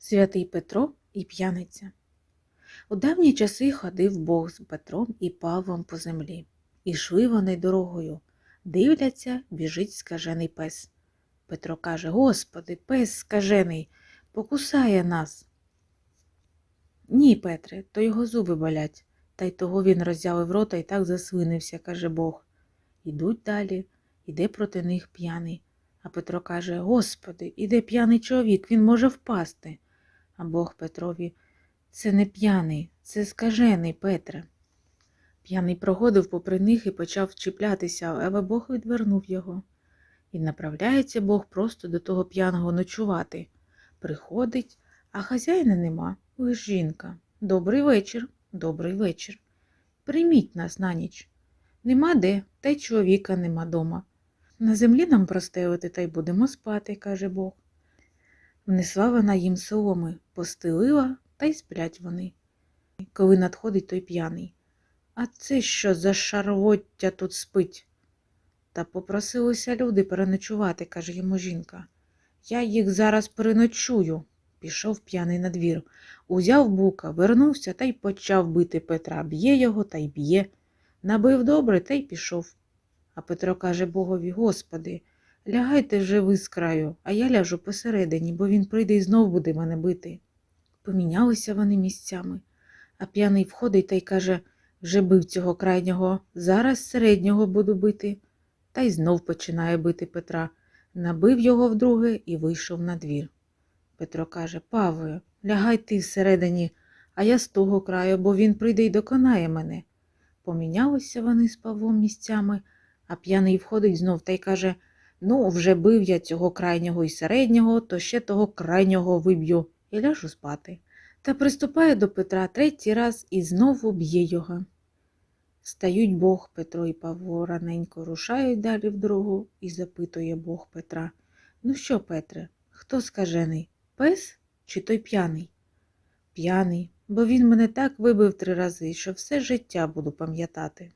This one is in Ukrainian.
Святий Петро і п'яниця. У давні часи ходив Бог з Петром і Павлом по землі. Ішли вони дорогою. Дивляться, біжить скажений пес. Петро каже Господи, пес скажений, покусає нас. Ні, Петре, то його зуби болять. Та й того він роззявив рота і так засвинився, каже Бог. Ідуть далі, іде проти них п'яний. А Петро каже Господи, іде п'яний чоловік, він може впасти. А Бог Петрові це не п'яний, це скажений Петре. П'яний проходив попри них і почав чіплятися, але Бог відвернув його. І направляється Бог просто до того п'яного ночувати. Приходить, а хазяїна нема, лиш жінка. Добрий вечір, добрий вечір. Прийміть нас на ніч. Нема де, та й чоловіка нема дома. На землі нам простелити та й будемо спати, каже Бог. Внесла вона їм соломи, постелила та й сплять вони. Коли надходить той п'яний. А це що за шарвоття тут спить? Та попросилися люди переночувати, каже йому жінка. Я їх зараз переночую. Пішов п'яний на двір, узяв бука, вернувся та й почав бити Петра. Б'є його та й б'є. Набив добре та й пішов. А Петро каже Богові, Господи, лягайте вже ви з краю, а я ляжу посередині, бо він прийде і знов буде мене бити. Помінялися вони місцями, а п'яний входить та й каже вже бив цього крайнього, зараз середнього буду бити. Та й знов починає бити Петра. Набив його вдруге і вийшов на двір. Петро каже Павле, лягай ти всередині, а я з того краю, бо він прийде й доконає мене. Помінялися вони з Павлом місцями, а п'яний входить знов та й каже Ну, вже бив я цього крайнього і середнього, то ще того крайнього виб'ю і ляжу спати. Та приступає до Петра третій раз і знову б'є його. Стають Бог, Петро і Павло раненько рушають далі в дорогу і запитує Бог Петра Ну що, Петре, хто скажений? Пес чи той п'яний? П'яний, бо він мене так вибив три рази, що все життя буду пам'ятати.